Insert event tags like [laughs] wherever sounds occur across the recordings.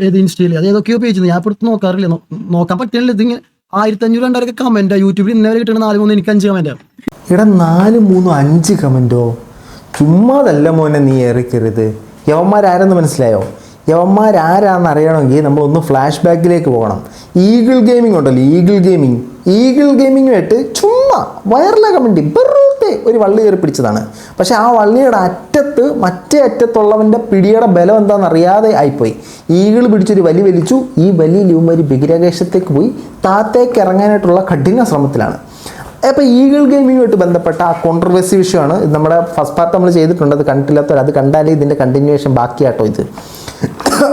ഏത് ഇൻസ്റ്റയിൽ അത് ഏതൊക്കെയോ പേജ് ഞാൻ ഇപ്പോൾ നോക്കാറില്ല. നോക്കാൻ പറ്റില്ല ഇതിങ്ങനെ ആയിരത്തി അഞ്ഞൂറ് രണ്ടായിരൊക്കെ കമന്റ് യൂട്യൂബിൽ ഇന്നലെ കിട്ടണ നാല് മൂന്ന് എനിക്ക് അഞ്ച് കമന്റ് എടാ നാല് മൂന്ന് അഞ്ച് കമന്റോ ചുമ്മാതല്ല മോനെ നീ ഏറിക്കരുത്. യവന്മാരാരെന്ന് മനസ്സിലായോ? യവന്മാരാരാന്ന് അറിയണമെങ്കിൽ നമ്മളൊന്ന് ഫ്ലാഷ് ബാക്കിലേക്ക് പോകണം. ഈഗിൾ ഗെയിമിംഗ് ഉണ്ടല്ലോ ഈഗിൾ ഗെയിമിംഗ് ഈഗിൾ ഗെയിമിങ്ങുമായിട്ട് ചുമ്മാ വയറിലെ വേണ്ടി വെറുതെ ഒരു വള്ളി കയറി പിടിച്ചതാണ്. പക്ഷേ ആ വള്ളിയുടെ അറ്റത്ത് മറ്റേ അറ്റത്തുള്ളവന്റെ പിടിയുടെ ബലം എന്താണെന്ന് അറിയാതെ ആയിപ്പോയി. ഈഗിൾ പിടിച്ചൊരു വലി വലിച്ചു ഈ വലിയ ലൂമരി ബഹിരാകാശത്തേക്ക് പോയി താത്തേക്ക് ഇറങ്ങാനായിട്ടുള്ള കഠിന ശ്രമത്തിലാണ്. അപ്പോൾ ഈഗിൾ ഗെയിമിങ്ങുമായിട്ട് ബന്ധപ്പെട്ട ആ കോൺട്രവേഴ്സി വിഷയമാണ്. നമ്മുടെ ഫസ്റ്റ് പാർട്ട് നമ്മൾ ചെയ്തിട്ടുണ്ട്. അത് കണ്ടില്ലാത്തവർ അത് കണ്ടാലേ ഇതിന്റെ കണ്ടിന്യൂവേഷൻ ബാക്കിയാട്ടോ ഇത്.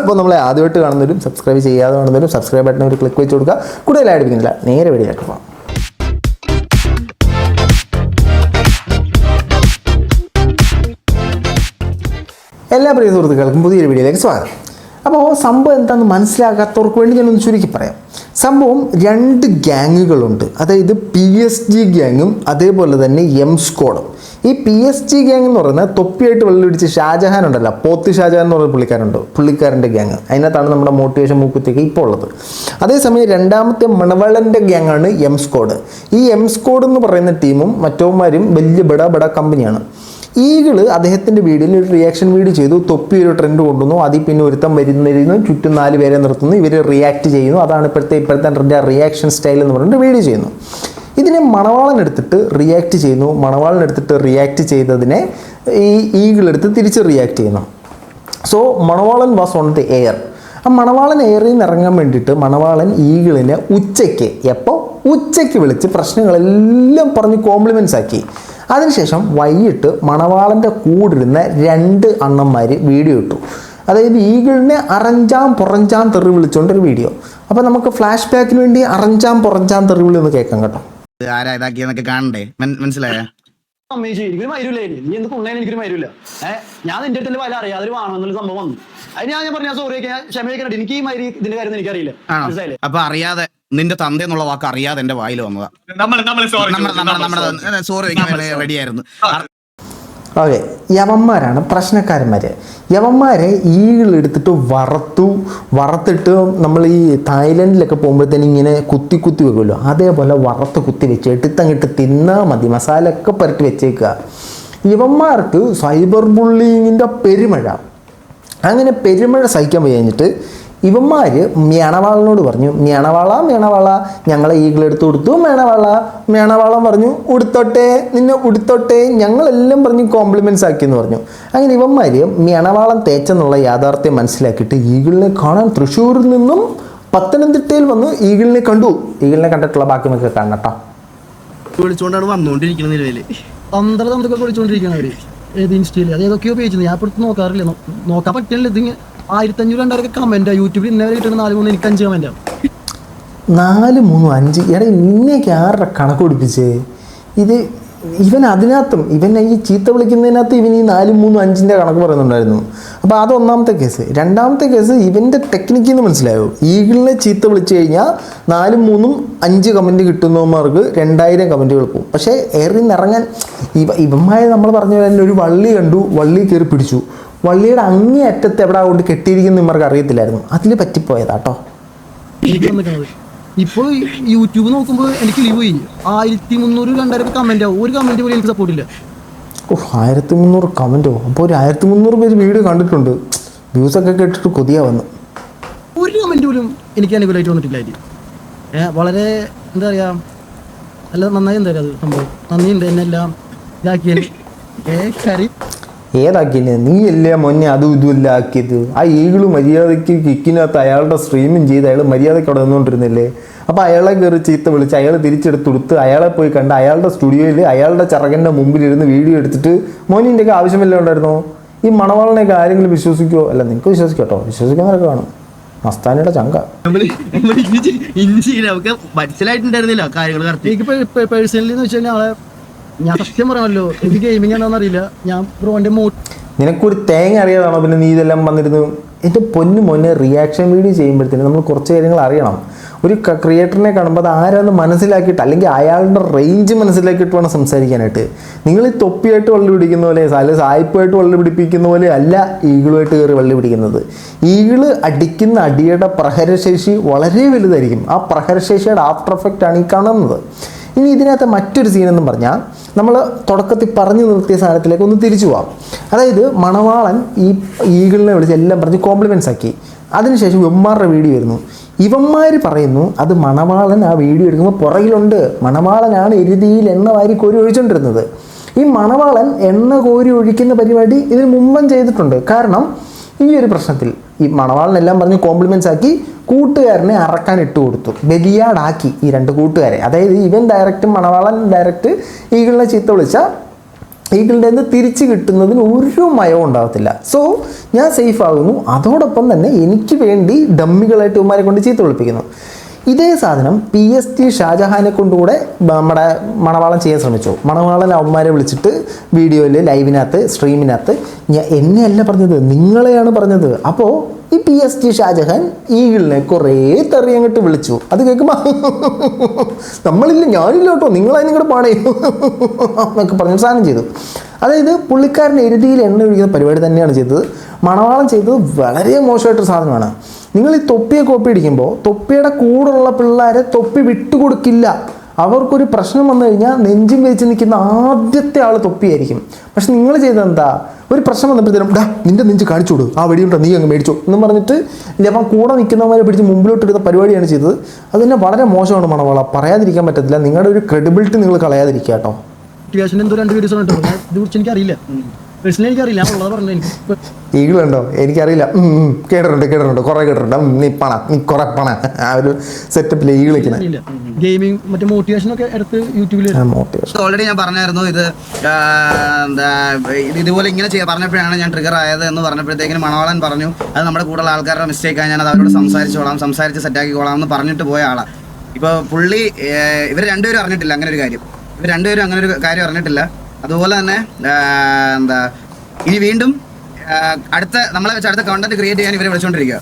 അപ്പോൾ നമ്മളെ ആദ്യമായിട്ട് കാണുന്നവരും സബ്സ്ക്രൈബ് ചെയ്യാതെ കാണുന്നവരും സബ്സ്ക്രൈബ് ബട്ടൺ ഒരു ക്ലിക്ക് വെച്ച് കൊടുക്കുക. കൂടുതലായിട്ട് പിന്നില്ല നേരെ വഴിയാക്കുക എല്ലാ പ്രിയ സുഹൃത്തുക്കൾക്കും പുതിയൊരു വീഡിയോയിലേക്ക് സ്വാഗതം. അപ്പോൾ സംഭവം എന്താണെന്ന് മനസ്സിലാകാത്തവർക്ക് വേണ്ടി ഞാനൊന്ന് ചുരുക്കി പറയാം. സംഭവം രണ്ട് ഗ്യാങ്ങുകളുണ്ട്. അതായത് പി എസ് ജി ഗ്യാങ്ങും അതേപോലെ തന്നെ എം സ്ക്വാഡും ഈ പി എസ് ജി ഗ്യാങ് എന്ന് പറയുന്നത് തൊപ്പിയായിട്ട് വെള്ളം പിടിച്ച് ഷാജഹാൻ ഉണ്ടല്ലോ. പോത്ത് ഷാജഹാൻ എന്ന് പറയുന്ന പുള്ളിക്കാരുണ്ട്. പുള്ളിക്കാരന്റെ ഗ്യാങ്. അതിനകത്താണ് നമ്മുടെ മോട്ടിവേഷൻ മൂക്കുത്തേക്ക് ഇപ്പോൾ ഉള്ളത്. അതേസമയം രണ്ടാമത്തെ മണവളന്റെ ഗ്യാങ്ങാണ് എം സ്കോഡ് ഈ എം സ്കോഡ് എന്ന് പറയുന്ന ടീമും മറ്റവന്മാരും വലിയ ബഡ ബഡ കമ്പനിയാണ്. ഈകൾ അദ്ദേഹത്തിന്റെ വീഡിയോയിൽ ഒരു റിയാക്ഷൻ വീഡിയോ ചെയ്തു. തൊപ്പി ഒരു ട്രെൻഡ് കൊണ്ടുവന്നു. അതിൽ പിന്നെ ഒരുത്തം വരുന്നിരുന്നു. ചുറ്റും നാല് പേരെ നിർത്തുന്നു. ഇവർ റിയാക്ട് ചെയ്യുന്നു. അതാണ് ഇപ്പോഴത്തെ ഇപ്പോഴത്തെ റിയാക്ഷൻ സ്റ്റൈൽ എന്ന് പറഞ്ഞിട്ട് വീഡിയോ ചെയ്യുന്നു. ഇതിനെ മണവാളൻ എടുത്തിട്ട് റിയാക്ട് ചെയ്യുന്നു. മണവാളൻ എടുത്തിട്ട് റിയാക്ട് ചെയ്തതിനെ ഈ ഈകളെടുത്ത് തിരിച്ച് റിയാക്ട് ചെയ്യുന്നു. So Manavalan was on the air ആ മണവാളൻ എയറിൽ നിന്ന് ഇറങ്ങാൻ വേണ്ടിയിട്ട് മണവാളൻ ഈഗിളിനെ ഉച്ചയ്ക്ക് എപ്പോൾ ഉച്ചയ്ക്ക് വിളിച്ച് പ്രശ്നങ്ങളെല്ലാം പറഞ്ഞ് കോംപ്ലിമെൻസ് ആക്കി. അതിനുശേഷം വൈകിട്ട് മണവാളന്റെ കൂടിരുന്ന രണ്ട് അണ്ണന്മാർ വീഡിയോ ഇട്ടു. അതായത് ഈഗിളിനെ അറഞ്ചാം പുറഞ്ചാം തെറി വിളിച്ചുകൊണ്ട് ഒരു വീഡിയോ. അപ്പോൾ നമുക്ക് ഫ്ലാഷ് ബാക്കിന് വേണ്ടി അറഞ്ചാം പുറഞ്ചാം തെറി വിളി ഒന്ന് കേൾക്കാം കേട്ടോ. ആരാ ഇതാക്കിയെന്നൊക്കെ കാണണ്ടേ? മൻ- മനസ്സിലായ അമ്മേശി എനിക്കൊരു ഇനി നീ എന്ത് കൊള്ളേന് എനിക്കൊരു മരുവില്ല ഏഹ് ഞാൻ നിന്റെ അടുത്ത് വല്ല അറിയാം അതൊരു വേണമെന്നുള്ള സംഭവം വന്നു. അതിന് ഞാൻ ഞാൻ പറഞ്ഞ സോറി ഞാൻ ക്ഷമയൊക്കെ എനിക്ക് ഈ മരി ഇതിന്റെ കാര്യം എനിക്കറിയില്ല. മനസ്സിലായില്ലേ? അപ്പൊ അറിയാതെ നിന്റെ തന്ത എന്നുള്ള വാക്ക് അറിയാതെ എന്റെ വായിൽ വന്നതാ. നമ്മൾ സോറി റെഡിയായിരുന്നു ഓക്കെ യവന്മാരാണ് പ്രശ്നക്കാരന്മാർ യവന്മാരെ ഈകളെടുത്തിട്ട് വറുത്തു വറുത്തിട്ട് നമ്മൾ ഈ തായ്ലൻഡിലൊക്കെ പോകുമ്പോഴത്തേനും ഇങ്ങനെ കുത്തി കുത്തി വെക്കുമല്ലോ. അതേപോലെ വറുത്ത് കുത്തി വെച്ച് എടുത്തങ്ങിട്ട് തിന്നാൽ മതി മസാല ഒക്കെ പുരട്ടി വെച്ചേക്കുക. ഇവന്മാർക്ക് സൈബർ ബുള്ളിങ്ങിന്റെ പെരുമഴ. അങ്ങനെ പെരുമഴ സഹിക്കാൻ വയ്യഞ്ഞിട്ട് ഇവന്മാർ മേണവാളിനോട് പറഞ്ഞു മേണവാള മേണവാള ഞങ്ങളെ ഈഗിളെടുത്ത് കൊടുത്തു മേണവാള. മേണവാളം പറഞ്ഞു ഉടുത്തോട്ടെ നിന്നെ ഉടുത്തോട്ടെ. ഞങ്ങളെല്ലാം പറഞ്ഞു കോംപ്ലിമെന്റ്സ് ആക്കിയെന്ന് പറഞ്ഞു. അങ്ങനെ ഇവന്മാർ മേണവാളം തേച്ചെന്നുള്ള യാഥാർത്ഥ്യം മനസ്സിലാക്കിയിട്ട് ഈഗിളിനെ കാണാൻ തൃശ്ശൂരിൽ നിന്നും പത്തനംതിട്ടയിൽ വന്ന് ഈഗിളിനെ കണ്ടു. ഈഗിളിനെ കണ്ടിട്ടുള്ള ബാക്കി നമുക്ക് കാണട്ടോ വിളിച്ചുകൊണ്ടാണ് വന്നുകൊണ്ടിരിക്കുന്നത് വിളിച്ചുകൊണ്ടിരിക്കുകയാണ് ഏത് ഇൻസ്റ്റയിൽ അത് ഏതൊക്കെയോ പേജ് ഞാൻ ഇപ്പോഴത്തെ നോക്കാറില്ല. നോക്കാൻ പറ്റില്ല ഇതിങ്ങനെ ആയിരത്തി രണ്ടായിരം കമന്റ് യൂട്യൂബിൽ ഇന്നവരെ കിട്ടുന്ന നാല് മൂന്ന് എനിക്ക് അഞ്ച് കമന്റ് നാല് മൂന്നും അഞ്ച്. എടാ ഇന്നേക്ക് ആരുടെ കണക്ക് പിടിപ്പിച്ചേ? ഇത് ഇവൻ അതിനകത്തും ഇവൻ ഈ ചീത്ത വിളിക്കുന്നതിനകത്ത് ഇവൻ ഈ നാലും മൂന്നും അഞ്ചിന്റെ കണക്ക് പറയുന്നുണ്ടായിരുന്നു. അപ്പോൾ അത് ഒന്നാമത്തെ കേസ് രണ്ടാമത്തെ കേസ് ഇവന്റെ ടെക്നിക്ക് എന്ന് മനസ്സിലായോ? ഈഗിളിനെ ചീത്ത വിളിച്ചു കഴിഞ്ഞാൽ നാലും മൂന്നും അഞ്ച് കമന്റ് കിട്ടുന്നവന്മാർക്ക് രണ്ടായിരം കമന്റുകൾ പോകും. പക്ഷേ എറിന്നിറങ്ങാൻ നിന്ന് ഇവ ഇവന്മാരെ നമ്മൾ പറഞ്ഞ പോലെ ഒരു വള്ളി കണ്ടു വള്ളി കയറി പിടിച്ചു. വള്ളിയുടെ അങ്ങേ അറ്റത്ത് എവിടെ കൊണ്ട് കെട്ടിയിരിക്കുന്ന ഇവർക്ക് അറിയത്തില്ലായിരുന്നു. അതിൽ പറ്റിപ്പോയതാട്ടോ ഇപ്പോൾ യൂട്യൂബ് നോക്കുമ്പോൾ എനിക്ക് ലീവ് പോയി ആയിരത്തി മുന്നൂറ് രണ്ടായിരം കമന്റ് ആവും. ഒരു കമന്റ് പോലും എനിക്ക് സപ്പോർട്ട് ഇല്ല. ഓ ആയിരത്തി മുന്നൂറ് കമന്റോ അപ്പോൾ ഒരു ആയിരത്തി മുന്നൂറ് പേര് വീഡിയോ കണ്ടിട്ടുണ്ട്. വ്യൂസ് ഒക്കെ കേട്ടിട്ട് കൊതിയാ വന്നു. ഒരു കമന്റ് പോലും എനിക്ക് അനുകൂലമായിട്ട് വന്നിട്ടില്ല ഏഹ് വളരെ എന്താ പറയാ നല്ല നന്നായി എന്താ പറയാ അത് സംഭവം. നന്ദിയുണ്ട് എന്നെല്ലാം ഇതാക്കിയത് ഏ കരി ഏതാക്കിയില്ലേ നീ അല്ലേ മൊന്നെ അതും ഇതും എല്ലാം ആക്കിയത് ആ ഈഗിൾ മര്യാദയ്ക്ക് കിക്കിനകത്ത് അയാളുടെ സ്ട്രീമിങ് ചെയ്ത് അയാൾ മര്യാദയ്ക്ക് അവിടെ നിന്നുകൊണ്ടിരുന്നില്ലേ? അപ്പോൾ അയാളെ കയറി ചീത്ത വിളിച്ച് അയാൾ തിരിച്ചെടുത്ത് കൊടുത്ത് അയാളെ പോയി കണ്ട് അയാളുടെ സ്റ്റുഡിയോയിൽ അയാളുടെ ചിറകന്റെ മുമ്പിലിരുന്ന് വീഡിയോ എടുത്തിട്ട് മോനിന്റെയൊക്കെ ആവശ്യമില്ല ഉണ്ടായിരുന്നോ? ഈ മണവാളിനെയൊക്കെ ആരെങ്കിലും വിശ്വസിക്കുമോ അല്ല നിങ്ങൾക്ക് വിശ്വസിക്കട്ടോ. വിശ്വസിക്കുന്നവരൊക്കെ കാണും. മസ്താനിയുടെ ചങ്ക. മനസ്സിലായിട്ടുണ്ടായിരുന്നില്ല കാര്യങ്ങൾ പേഴ്സണലി എന്ന് വെച്ചാൽ ഞാൻ സത്യം പറയാമല്ലോ എനിക്ക് ഗെയിമിംഗ് എന്താണെന്ന് അറിയില്ല. ഞാൻ ബ്രോന്റെ മോ നിനക്കൊരു തേങ്ങ അറിയാതാണോ? പിന്നെ നീ ഇതെല്ലാം വന്നിരുന്നു എന്റെ പൊന്നു മോനെ റിയാക്ഷൻ വീഡിയോ ചെയ്യുമ്പോഴത്തേനും നമ്മൾ കുറച്ച് കാര്യങ്ങൾ അറിയണം. ഒരു ക്രിയേറ്ററിനെ കാണുമ്പോൾ അത് ആരാന്ന് മനസ്സിലാക്കിയിട്ട് അല്ലെങ്കിൽ അയാളുടെ റേഞ്ച് മനസ്സിലാക്കിയിട്ട് വേണം സംസാരിക്കാനായിട്ട്. നിങ്ങൾ ഈ തൊപ്പിയായിട്ട് വള്ളി പിടിക്കുന്ന പോലെ അല്ലെങ്കിൽ സായിപ്പായിട്ട് വള്ളി പിടിപ്പിക്കുന്ന പോലെ അല്ല ഈഗിളുമായിട്ട് കയറി വള്ളി പിടിക്കുന്നത് ഈഗിൾ അടിക്കുന്ന അടിയുടെ പ്രഹരശേഷി വളരെ വലുതായിരിക്കും. ആ പ്രഹരശേഷിയുടെ ആഫ്റ്റർ എഫക്റ്റ് ആണ് ഈ കാണുന്നത്. ഇനി ഇതിനകത്ത് മറ്റൊരു സീനെന്നും പറഞ്ഞാൽ നമ്മൾ തുടക്കത്തിൽ പറഞ്ഞു നിർത്തിയ സാധനത്തിലേക്ക് ഒന്ന് തിരിച്ചു പോവാം. അതായത് മണവാളൻ ഈ ഈഗിളിനെ വിളിച്ച് എല്ലാം പറഞ്ഞ് കോംപ്ലിമെൻസ് ആക്കി. അതിനുശേഷം ഇവന്മാരുടെ വീഡിയോ വരുന്നു. ഇവന്മാർ പറയുന്നു അത് മണവാളൻ ആ വീഡിയോ എടുക്കുമ്പോൾ പുറകിലുണ്ട്. മണവാളനാണ് എരുതിയിൽ എണ്ണ വാരി കോരി ഒഴിച്ചുകൊണ്ടിരുന്നത് ഈ മണവാളൻ എണ്ണ കോരി ഒഴിക്കുന്ന പരിപാടി ഇതിന് മുമ്പും ചെയ്തിട്ടുണ്ട്. കാരണം ഈ ഒരു പ്രശ്നത്തിൽ ഈ മണവാളനെല്ലാം പറഞ്ഞ് കോംപ്ലിമെൻസ് ആക്കി കൂട്ടുകാരനെ അറക്കാൻ ഇട്ട് കൊടുത്തു. ബലിയാടാക്കി ഈ രണ്ട് കൂട്ടുകാരെ. അതായത് ഇവൻ ഡയറക്റ്റ് മണവാളൻ ഡയറക്റ്റ് ഈഗിളിനെ ചീത്ത വിളിച്ച ഈഗിളിന്റെ നിന്ന് തിരിച്ച് കിട്ടുന്നതിന് ഒരു മയവും ഉണ്ടാകത്തില്ല. സോ ഞാൻ സേഫ് ആകുന്നു. അതോടൊപ്പം തന്നെ എനിക്ക് വേണ്ടി ഡമ്മികളായിട്ട് ഉമ്മാരെ കൊണ്ട് ചീത്ത വിളിപ്പിക്കുന്നു. ഇതേ സാധനം പി എസ് ടി ഷാജഹാനെ കൊണ്ടുകൂടെ നമ്മുടെ മണവാളം ചെയ്യാൻ ശ്രമിച്ചു. മണവാളൻ അവന്മാരെ വിളിച്ചിട്ട് വീഡിയോയിൽ ലൈവിനകത്ത് സ്ട്രീമിനകത്ത് ഞാൻ എന്നെയല്ല പറഞ്ഞത് നിങ്ങളെയാണ് പറഞ്ഞത്. അപ്പോൾ ഈ പി എസ് ടി ഷാജഹാൻ ഈഗിളിനെ കുറേ തെറി അങ്ങോട്ട് വിളിച്ചു. അത് കേൾക്കുമ്പോൾ [laughs] നമ്മളില്ല ഞാനില്ല കേട്ടോ നിങ്ങളായി നിങ്ങളുടെ പാടേ [laughs] എന്നൊക്കെ പറഞ്ഞ സാധനം ചെയ്തു. അതായത് പുള്ളിക്കാരൻ എരുതിയിൽ എണ്ണ ഒഴിക്കുന്ന പരിപാടി തന്നെയാണ് ചെയ്തത്. മണവാളം ചെയ്തത് വളരെ മോശമായിട്ടൊരു സാധനമാണ്. നിങ്ങൾ ഈ തൊപ്പിയെ കോപ്പി അടിക്കുമ്പോൾ തൊപ്പിയുടെ കൂടെയുള്ള പിള്ളേരെ തൊപ്പി വിട്ടുകൊടുക്കില്ല. അവർക്കൊരു പ്രശ്നം വന്നു കഴിഞ്ഞാൽ നെഞ്ചും വെച്ച് നിൽക്കുന്ന ആദ്യത്തെ ആൾ തൊപ്പിയായിരിക്കും. പക്ഷെ നിങ്ങൾ ചെയ്തത് എന്താ ഒരു പ്രശ്നം വന്നപ്പോഴത്തേനും ഡാ നിന്റെ നെഞ്ച് കാണിച്ചു കൊടു. ആ വെടിയുണ്ടോ? നീ അങ്ങ് മേടിച്ചു. എന്ന് പറഞ്ഞിട്ട് ലവൻ കൂടെ നിൽക്കുന്നവരെ പിടിച്ച് മുമ്പിലോട്ട് എടുത്ത പരിപാടിയാണ് ചെയ്തത്. അത് തന്നെ വളരെ മോശമാണ് മണവാള. പറയാതിരിക്കാൻ പറ്റത്തില്ല. നിങ്ങളുടെ ഒരു ക്രെഡിബിലിറ്റി നിങ്ങൾ കളയാതിരിക്കുക കേട്ടോ. എന്തോ രണ്ട് വീഡിയോസ് ഇതിനെക്കുറിച്ച് എനിക്കറിയില്ല. പേഴ്സണലി എനിക്കറിയില്ല. ഞാൻ ഉള്ളത് പറഞ്ഞു എനിക്ക് ഇപ്പൊ ഈഗിളുണ്ടോ? എനിക്കറിയില്ല. കേട്ടിട്ടുണ്ട് കേട്ടിട്ടുണ്ട്. കുറെ കേട്ടിട്ടുണ്ട്. നീ പണ നീ കുറേ പണ. ആ ഒരു സെറ്റപ്പിൽ ഈഗിൾ ഗെയിമിംഗ് മറ്റേ മോട്ടിവേഷൻ ഒക്കെ എടുത്ത് യൂട്യൂബിൽ ഓൾറെഡി ഞാൻ പറഞ്ഞായിരുന്നു ഇത് എന്താ ഇതുപോലെ ഇങ്ങനെ ചെയ്യാൻ പറഞ്ഞപ്പോഴാണ് ഞാൻ ട്രിഗർ ആയത് എന്ന് പറഞ്ഞപ്പോഴത്തേക്കിനും മണവാളൻ പറഞ്ഞു അത് നമ്മുടെ കൂടുതൽ ആൾക്കാരുടെ മിസ്റ്റേക്കാണ് ഞാൻ അത് അവരോട് സംസാരിച്ചോളാം സംസാരിച്ച് സെറ്റാക്കിക്കോളാം എന്ന് പറഞ്ഞിട്ട് പോയ ആളാണ് ഇപ്പോൾ പുള്ളി ഇവർ രണ്ടുപേരും അറിഞ്ഞിട്ടില്ല അങ്ങനെ ഒരു കാര്യം. ഇവർ രണ്ടുപേരും അങ്ങനെ ഒരു കാര്യം അറിഞ്ഞിട്ടില്ല. അതുപോലെ തന്നെ എന്താ ഇനി വീണ്ടും അടുത്ത നമ്മളെ വെച്ച് അടുത്ത കണ്ടന്റ് ക്രിയേറ്റ് ചെയ്യാൻ ഇവരെ വിളിച്ചോണ്ടിരിക്കുക.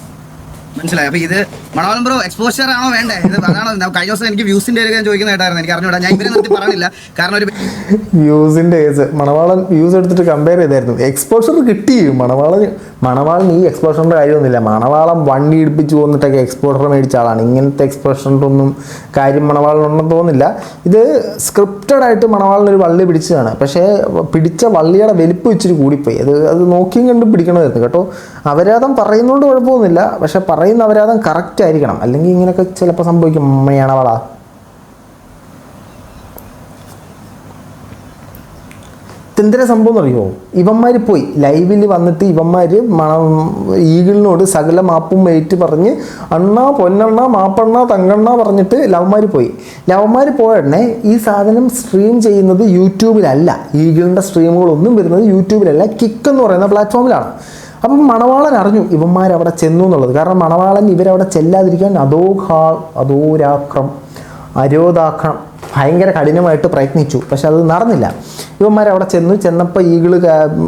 മനസ്സിലായി. അപ്പൊ ഇത് മണവാളം ബ്രോ എക്സ്പോഷർ ആണോ വേണ്ടേ? ഇത് അതാണോ? കഴിഞ്ഞ ദിവസം എനിക്ക് വ്യൂസിന്റെ ഞാൻ ചോദിക്കുന്ന കേട്ടായിരുന്നു. എനിക്ക് അറിഞ്ഞൂടാ. ഞാൻ ഇവരെ നിർത്തി പറഞ്ഞില്ല. കാരണം ഒരു വ്യൂസിന്റെ കേസ് മണവാളം വ്യൂസ് എടുത്തിട്ട് കമ്പയർ ചെയ്തായിരുന്നു. എക്സ്പോഷർ കിട്ടി മണവാളൻ മണവാളൻ ഈ എക്സ്പോഷറിന്റെ കാര്യമൊന്നുമില്ല. മണവാളം വണ്ടി ഇടിപ്പിച്ച് പോന്നിട്ടൊക്കെ എക്സ്പോഷർ മേടിച്ച ആളാണ്. ഇങ്ങനത്തെ എക്സ്പോഷറിന്റെ ഒന്നും കാര്യം മണവാളനുണ്ടെന്ന് തോന്നുന്നില്ല. ഇത് സ്ക്രിപ്റ്റഡ് ആയിട്ട് മണവാളൻ ഒരു വള്ളി പിടിച്ചതാണ്. പക്ഷേ പിടിച്ച വള്ളിയുടെ വലിപ്പം ഇച്ചിരി കൂടിപ്പോയി. അത് അത് നോക്കിയും കണ്ടും പിടിക്കണമായിരുന്നു കേട്ടോ. അവരാതം പറയുന്നതുകൊണ്ട് കുഴപ്പമൊന്നുമില്ല. പക്ഷെ പറയുന്ന അപരാധം കറക്റ്റ് ആയിരിക്കണം. അല്ലെങ്കിൽ ഇങ്ങനെയൊക്കെ ചിലപ്പോൾ സംഭവിക്കും. അമ്മയാണ് വള എന്തിനാ സംഭവം എന്നറിയോ? ഇവന്മാർ പോയി. ലൈവിൽ വന്നിട്ട് ഇവന്മാർ ഈഗിളിനോട് സകല മാപ്പും വെയിറ്റ് പറഞ്ഞ് അണ്ണ പൊന്നണ്ണ മാപ്പണ്ണ തങ്കണ്ണ പറഞ്ഞിട്ട് ലവന്മാർ പോയി. ലവന്മാർ പോയടനെ ഈ സാധനം സ്ട്രീം ചെയ്യുന്നത് യൂട്യൂബിലല്ല. ഈഗിളിന്റെ സ്ട്രീമുകളൊന്നും വരുന്നത് യൂട്യൂബിലല്ല. കിക്ക് എന്ന് പറയുന്ന പ്ലാറ്റ്ഫോമിലാണ് അപ്പം മണവാളൻ അറിഞ്ഞു ഇവന്മാർ അവിടെ ചെന്നു എന്നുള്ളത്. കാരണം മണവാളൻ ഇവരവിടെ ചെല്ലാതിരിക്കാൻ അതോ ഹാ അധോരാക്രം അരോധാക്രം ഭയങ്കര കഠിനമായിട്ട് പ്രയത്നിച്ചു. പക്ഷെ അത് നടന്നില്ല. ഇവന്മാർ അവിടെ ചെന്നു. ചെന്നപ്പോൾ ഈഗിൾ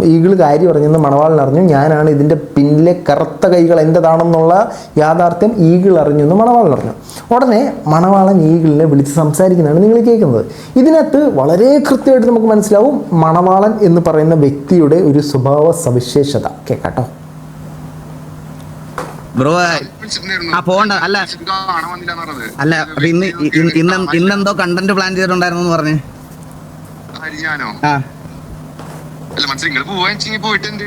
ഈഗിൾ കാര്യം അറിഞ്ഞെന്ന് മണവാളൻ അറിഞ്ഞു. ഞാനാണ് ഇതിന്റെ പിന്നിലെ കറുത്ത കൈകൾ എന്റെതാണെന്നുള്ള യാഥാർത്ഥ്യം ഈഗിൾ അറിഞ്ഞു എന്ന് മണവാളൻ അറിഞ്ഞു ഉടനെ മണവാളൻ ഈഗിളിനെ വിളിച്ച് സംസാരിക്കുന്നതാണ് നിങ്ങൾ കേൾക്കുന്നത്. ഇതിനകത്ത് വളരെ കൃത്യമായിട്ട് നമുക്ക് മനസ്സിലാവും മണവാളൻ എന്ന് പറയുന്ന വ്യക്തിയുടെ ഒരു സ്വഭാവ സവിശേഷത കേട്ടോ. ബ്രോ ആ പോണ്ട അല്ല. അല്ല അപ്പൊ ഇന്ന് ഇന്ന് ഇന്ന് ഇന്നെന്തോ കണ്ടന്റ് പ്ലാൻ ചെയ്തിട്ടുണ്ടായിരുന്നു പറഞ്ഞു. ഞാനോ ആ. അല്ല മനസ്സിലായി. നിങ്ങൾ പോവാൻ പോയിട്ട് എന്ത്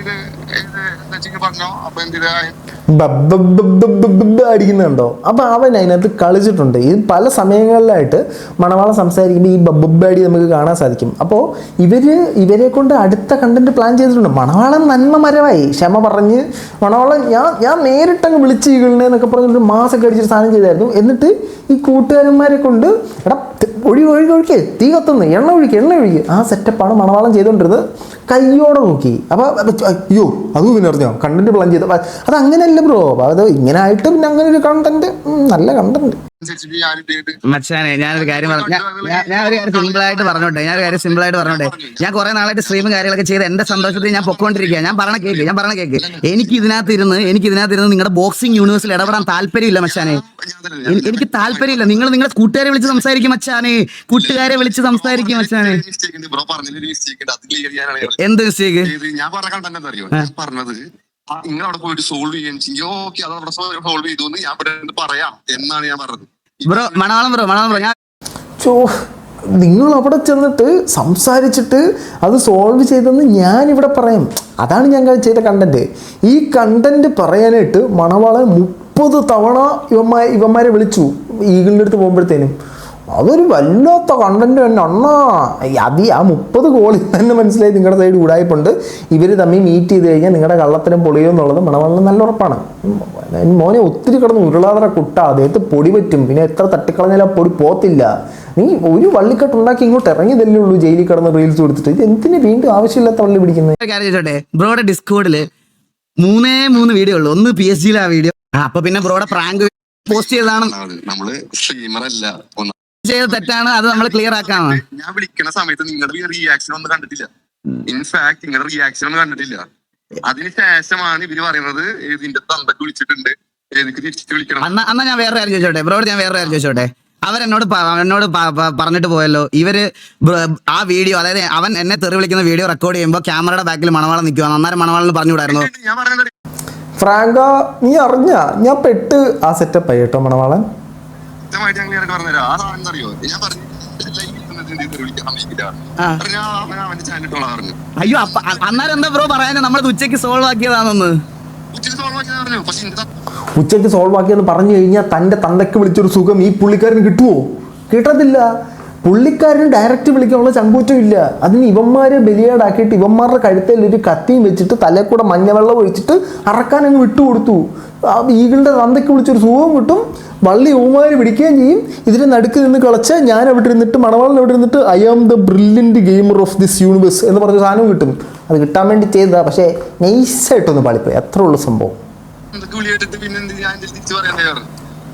അടിക്കുന്നുണ്ടോ? അപ്പൊ അവൻ അതിനകത്ത് കളിച്ചിട്ടുണ്ട്. ഇത് പല സമയങ്ങളിലായിട്ട് മണവാളം സംസാരിക്കുമ്പോൾ ഈ ബബ്ബാടി നമുക്ക് കാണാൻ സാധിക്കും. അപ്പോൾ ഇവർ ഇവരെ കൊണ്ട് അടുത്ത കണ്ടന്റ് പ്ലാൻ ചെയ്തിട്ടുണ്ട്. മണവാളം നന്മ മരമായി ക്ഷമ പറഞ്ഞ് മണവാളം ഞാൻ ഞാൻ നേരിട്ടങ്ങ് വിളിച്ച് ഈകളിനെ എന്നൊക്കെ പറഞ്ഞിട്ട് മാസൊക്കെ അടിച്ചൊരു സാധനം ചെയ്തായിരുന്നു. എന്നിട്ട് ഈ കൂട്ടുകാരന്മാരെ കൊണ്ട് എടാ ഒഴി ഒഴുകി ഒഴിക്ക്. തീ കത്തുന്നു. എണ്ണ ഒഴിക്ക് എണ്ണ ഒഴിക്ക്. ആ സെറ്റപ്പാണ് മണവാളം ചെയ്തുകൊണ്ടിരുന്നത് കയ്യോടെ നോക്കി. അപ്പോൾ അയ്യോ അതും പിന്നെ അറിഞ്ഞോ? കണ്ടന്റ് പ്ലാൻ ചെയ്ത അത് അങ്ങനെയല്ല ബ്രോ അത് ഇങ്ങനെ ആയിട്ട് പിന്നെ അങ്ങനെ ഒരു കണ്ടന്റ് നല്ല കണ്ടന്റ് മച്ചാനെ ഞാനൊരു കാര്യം പറഞ്ഞു ഞാൻ ഒരു കാര്യം സിമ്പിൾ ആയിട്ട് പറഞ്ഞോട്ടെ ഞാൻ ഒരു കാര്യം സിമ്പിൾ ആയിട്ട് പറഞ്ഞോട്ടെ. ഞാൻ കുറെ നാളായിട്ട് സ്ട്രീമും കാര്യങ്ങളൊക്കെ ചെയ്ത് എന്റെ സന്തോഷത്തിൽ ഞാൻ പൊക്കോണ്ടിരിക്കുക ഞാൻ പറഞ്ഞ കേക്ക് ഞാൻ പറഞ്ഞ കേക്ക്. എനിക്ക് ഇതിനകത്ത് ഇരുന്ന് എനിക്ക് ഇതിനകത്ത് ഇരുന്ന് നിങ്ങളുടെ ബോക്സിംഗ് യൂണിവേഴ്സിൽ ഇടപെടാൻ താല്പര്യമില്ല മച്ചാനെ. എനിക്ക് താല്പര്യമില്ല. നിങ്ങൾ നിങ്ങളുടെ കൂട്ടുകാരെ വിളിച്ച് സംസാരിക്കും മച്ചാനെ. കൂട്ടുകാരെ വിളിച്ച് സംസാരിക്കും മച്ചാനെ. എന്ത് മിസ്റ്റേക്ക് ഞാൻ പറഞ്ഞത് നിങ്ങൾ അവിടെ പോയിട്ട് സോൾവ് ചെയ്യാൻ ചെയ്യോ. ഓക്കെ അത് അവിടെ സോൾവ് ചെയ്തു എന്ന് ഞാൻ ഇവിടെ പറയാം എന്നാണ് ഞാൻ പറഞ്ഞത്. ബ്രോ മണാളം ബ്രോ മണാളം ബ്രോ ഞാൻ ചോ നിങ്ങൾ അവിടെ ചെന്നിട്ട് സംസാരിച്ചിട്ട് അത് സോൾവ് ചെയ്തെന്ന് ഇവിടെ പറയാം. അതാണ് ഞാൻ ചെയ്ത കണ്ടന്റ് ഈ കണ്ടന്റ് പറയാനായിട്ട് മണവാളൻ മുപ്പത് തവണ ഇവന്മാർ ഇവന്മാരെ വിളിച്ചു. ഈഗിളിന്റെ അടുത്ത് പോകുമ്പോഴത്തേനും. അതൊരു വല്ലാത്ത കണ്ടന്റ് തന്നെ. അണ്ണാ അത് ആ മുപ്പത് കോളിൽ തന്നെ മനസ്സിലായി നിങ്ങളുടെ സൈഡ് ഉടായ്പുണ്ട് ഇവർ തമ്മിൽ മീറ്റ് ചെയ്ത് കഴിഞ്ഞാൽ നിങ്ങളുടെ കള്ളത്തരം പൊളിയോ എന്നുള്ളത് മണവാളിന് നല്ല ഉറപ്പാണ്. മോനെ ഒത്തിരി കിടന്ന് ഉരുളാതറ കുട്ട അദ്ദേഹത്ത് പൊടി പറ്റും. പിന്നെ എത്ര തട്ടിക്കളഞ്ഞാലും ആ പൊടി പോത്തില്ല നീ ഒരു വള്ളിക്കെട്ട് ഉണ്ടാക്കി ഇങ്ങോട്ട് ഇറങ്ങിയതല്ലേ ഉള്ളൂ ജയിലിൽ കിടന്ന് റീൽസ് കൊടുത്തിട്ട് ഇത് എന്തിനു വീണ്ടും ആവശ്യമില്ലാത്ത വള്ളി പിടിക്കുന്നത് ബ്രോയുടെ ഡിസ്കോഡിൽ മൂന്നേ മൂന്ന് വീഡിയോ ഉള്ളു. ഒന്ന് പി എസ് ജിയിലെ ആ വീഡിയോ അപ്പൊ പിന്നെ ബ്രോയുടെ പ്രാങ്ക് പോസ്റ്റ് ചെയ്തതാണ്. നമ്മൾ സ്ട്രീമർ അല്ല. ചെയ്ത തെറ്റാണ് അത് നമ്മൾ ക്ലിയർ ആക്കാണ് ഞാൻ വിളിക്കുന്ന സമയത്ത് നിങ്ങളുടെ റിയാക്ഷൻ ഒന്നും കണ്ടിട്ടില്ല. ഇൻഫാക്ട് നിങ്ങളുടെ റിയാക്ഷൻ ഒന്നും കണ്ടിട്ടില്ല. അതിനുശേഷമാണ് ഇവർ പറയുന്നത് ഇതിന്റെ തന്തക്ക് വിളിച്ചിട്ടുണ്ട്. എനിക്ക് തിരിച്ചിട്ട് വിളിക്കണം. അന്ന അന്നാ ഞാൻ വേറെ കാര്യം ചോദിച്ചോട്ടെ? ബ്രോഡ് ഞാൻ വേറെ കാര്യം ചോദിച്ചോട്ടെ? അവരെന്നോട് എന്നോട് പറഞ്ഞിട്ട് പോയല്ലോ. ഇവർ ആ വീഡിയോ അതായത് അവൻ എന്നെ തെറി വിളിക്കുന്ന വീഡിയോ റെക്കോർഡ് ചെയ്യുമ്പോൾ ക്യാമറയുടെ ബാക്കിൽ മണവാളം നിൽക്കുക അന്നേരം മണവാളം പറഞ്ഞുവിടായിരുന്നു ഞാൻ പറയുന്നത് ഫ്രാങ്ക നീ അറിഞ്ഞ? ഞാൻ പെട്ട് ആ സെറ്റപ്പ് ആയി കേട്ടോ മണവാളൻ. വ്യക്തമായിട്ട് ഞങ്ങൾ ഇടയ്ക്ക് പറഞ്ഞുതരാം. ആ സാധനം അറിയോ ഞാൻ പറഞ്ഞു. ലൈവ് ഇരിക്കുന്നത് എന്ത് ചെയ്ത് ആ. പറഞ്ഞു "ആ, അവൻ അവന്റെ ചാനൽ ഇട്ടോളാം പറഞ്ഞു. അയ്യോ അപ്പ അന്നേരം എന്താ ബ്രോ പറയാൻ നമ്മളത് ഉച്ചയ്ക്ക് സോൾവ് ആക്കിയതാണെന്ന്. ഉച്ചയ്ക്ക് സോൾവ് ആക്കി പറഞ്ഞു. പക്ഷെ എന്റെ ഉച്ചയ്ക്ക് സോൾവ് ആക്കിയെന്ന് പറഞ്ഞു കഴിഞ്ഞാൽ തന്റെ തന്തയ്ക്ക് വിളിച്ചൊരു സുഖം ഈ പുള്ളിക്കാരന് കിട്ടുവോ? കിട്ടത്തില്ല. പുള്ളിക്കാരന് ഡയറക്റ്റ് വിളിക്കാനുള്ള ചങ്കൂറ്റം ഇല്ല. അതിന് ഇവന്മാരെ ബലിയാടാക്കിയിട്ട് ഇവന്മാരുടെ കഴുത്തിൽ ഒരു കത്തിയും വെച്ചിട്ട് തലക്കൂടെ കൂടെ മഞ്ഞവെള്ളം ഒഴിച്ചിട്ട് അറക്കാൻ അങ്ങ് വിട്ടുകൊടുത്തു ഈകളുടെ തന്തയ്ക്ക് വിളിച്ചൊരു സുഖവും കിട്ടും. വള്ളി ഊമാര് പിടിക്കുകയും ചെയ്യും. ഇതിന് നടുക്ക് നിന്ന് കളച്ച് ഞാൻ അവിടെ ഇരുന്നിട്ട് മണവാളൻ അവിടെ ഇരുന്നിട്ട് I am the brilliant gamer of this universe എന്ന് പറഞ്ഞ സാധനം കിട്ടും. അത് കിട്ടാൻ വേണ്ടി ചെയ്തതാ. പക്ഷേ നൈസായിട്ടൊന്ന് പാളിപ്പോയി. അത്രേ ഉള്ളൂ സംഭവം.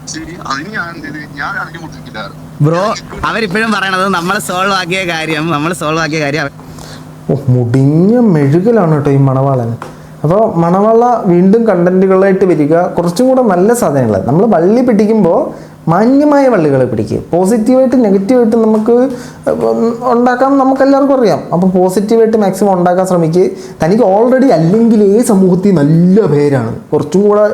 ഞാൻ എന്തെങ്കിലും തിരിച്ചു പറയണ്ടേ പറഞ്ഞു ശരി അതിന് ഞാൻ എന്ത് ചെയ്ത്? ഞാൻ അറിഞ്ഞു കൊടുത്തിട്ടില്ല ബ്രോ അവരിപ്പോഴും പറയണത് നമ്മൾ സോൾവ് ആക്കിയ കാര്യം നമ്മൾ സോൾവ് ആക്കിയ കാര്യം അവ- ഓ മുടിഞ്ഞ മെഴുകലാണ് കേട്ടോ ഈ മണവാളൻ. അപ്പോൾ മണവാള വീണ്ടും കണ്ടന്റുകളായിട്ട് വരിക കുറച്ചും കൂടെ നല്ല സാധനങ്ങൾ നമ്മൾ വള്ളി പിടിക്കുമ്പോൾ മാന്യമായ വള്ളികൾ പിടിക്കുക പോസിറ്റീവായിട്ട് നെഗറ്റീവായിട്ട് നമുക്ക് ഉണ്ടാക്കാൻ നമുക്ക് എല്ലാവർക്കും അറിയാം. അപ്പോൾ പോസിറ്റീവായിട്ട് മാക്സിമം ഉണ്ടാക്കാൻ ശ്രമിക്കുക തനിക്ക് ഓൾറെഡി അല്ലെങ്കിൽ ഏ സമൂഹത്തിൽ നല്ല പേരാണ്. കുറച്ചും കൂടെ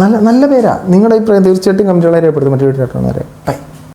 നല്ല നല്ല പേരാ. നിങ്ങളുടെ അഭിപ്രായം തീർച്ചയായിട്ടും കമന്റുകളെ രേഖപ്പെടുത്തും മറ്റു വരെ ബൈ